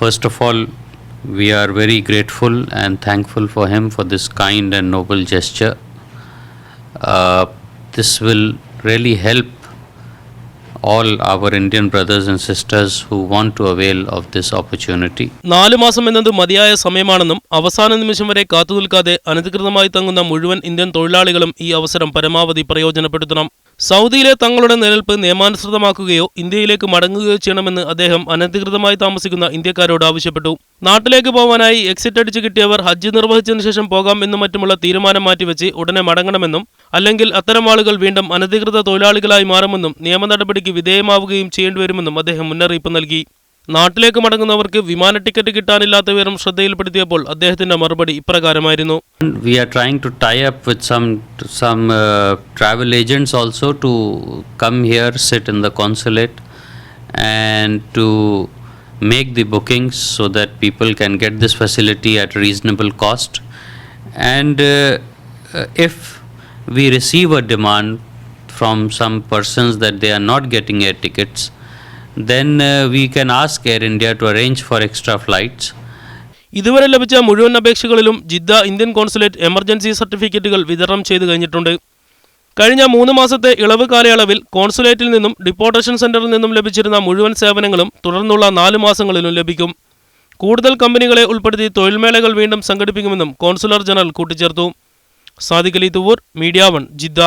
First of all, we are very grateful and thankful for him for this kind and noble gesture. Uh, this will really help all our Indian brothers and sisters who want to avail of this opportunity. നാല് മാസം എന്നത് മതിയായ സമയമാണെന്നും അവസാന നിമിഷം വരെ കാത്തുനിൽക്കാതെ അനധികൃതമായി തങ്ങുന്ന മുഴുവൻ Indian തൊഴിലാളികളും ഈ അവസരം പരമാവധി പ്രയോജനപ്പെടുത്തണം സൗദിയിലെ തങ്ങളുടെ നിലനിൽപ്പ് നിയമാനുസൃതമാക്കുകയോ ഇന്ത്യയിലേക്ക് മടങ്ങുകയോ ചെയ്യണമെന്ന് അദ്ദേഹം അനധികൃതമായി താമസിക്കുന്ന ഇന്ത്യക്കാരോട് ആവശ്യപ്പെട്ടു നാട്ടിലേക്ക് പോകാനായി എക്സിറ്റ് അടിച്ച് കിട്ടിയവർ ഹജ്ജ് നിർവഹിച്ചതിനു ശേഷം പോകാം എന്നും മറ്റുമുള്ള തീരുമാനം മാറ്റിവെച്ച് ഉടനെ മടങ്ങണമെന്നും അല്ലെങ്കിൽ അത്തരം ആളുകൾ വീണ്ടും അനധികൃത തൊഴിലാളികളായി മാറുമെന്നും നിയമ നടപടിക്ക് വിധേയമാവുകയും ചെയ്യേണ്ടിവരുമെന്നും അദ്ദേഹം മുന്നറിയിപ്പ് നൽകി നാട്ടിലേക്ക് മടങ്ങുന്നവർക്ക് വിമാന ടിക്കറ്റ് കിട്ടാനില്ലാത്ത വിവരം ശ്രദ്ധയിൽപ്പെടുത്തിയപ്പോൾ അദ്ദേഹത്തിന്റെ മറുപടി ഇപ്രകാരമായിരുന്നു are trying to tie up with some some uh, travel agents also to come here, sit in the consulate, and to make the bookings so that people can get this facility at reasonable cost. And uh, uh, if we receive a demand from some persons that they are not getting air tickets, then uh, we can ask Air India to arrange for extra flights. ഇതുവരെ ലഭിച്ച മുഴുവൻ അപേക്ഷകളിലും Jeddah Indian consulate emergency സർട്ടിഫിക്കറ്റുകൾ വിതരണം ചെയ്തു കഴിഞ്ഞിട്ടുണ്ട്. കഴിഞ്ഞ മൂന്ന് മാസത്തെ ഇളവ് കാലയളവിൽ കോൺസുലേറ്റിൽ നിന്നും ഡിപ്പോർട്ടേഷൻ സെന്ററിൽ നിന്നും ലഭിച്ചിരുന്ന മുഴുവൻ സേവനങ്ങളും തുടർന്നുള്ള നാല് മാസങ്ങളിലും ലഭിക്കും. കൂടുതൽ കമ്പനികളെ ഉൾപ്പെടുത്തി തൊഴിൽമേളകൾ വീണ്ടും സംഘടിപ്പിക്കുമെന്നും കോൺസുലർ ജനറൽ കൂട്ടിച്ചേർത്തു. Sadiq Ali Thuvvur media one Jeddah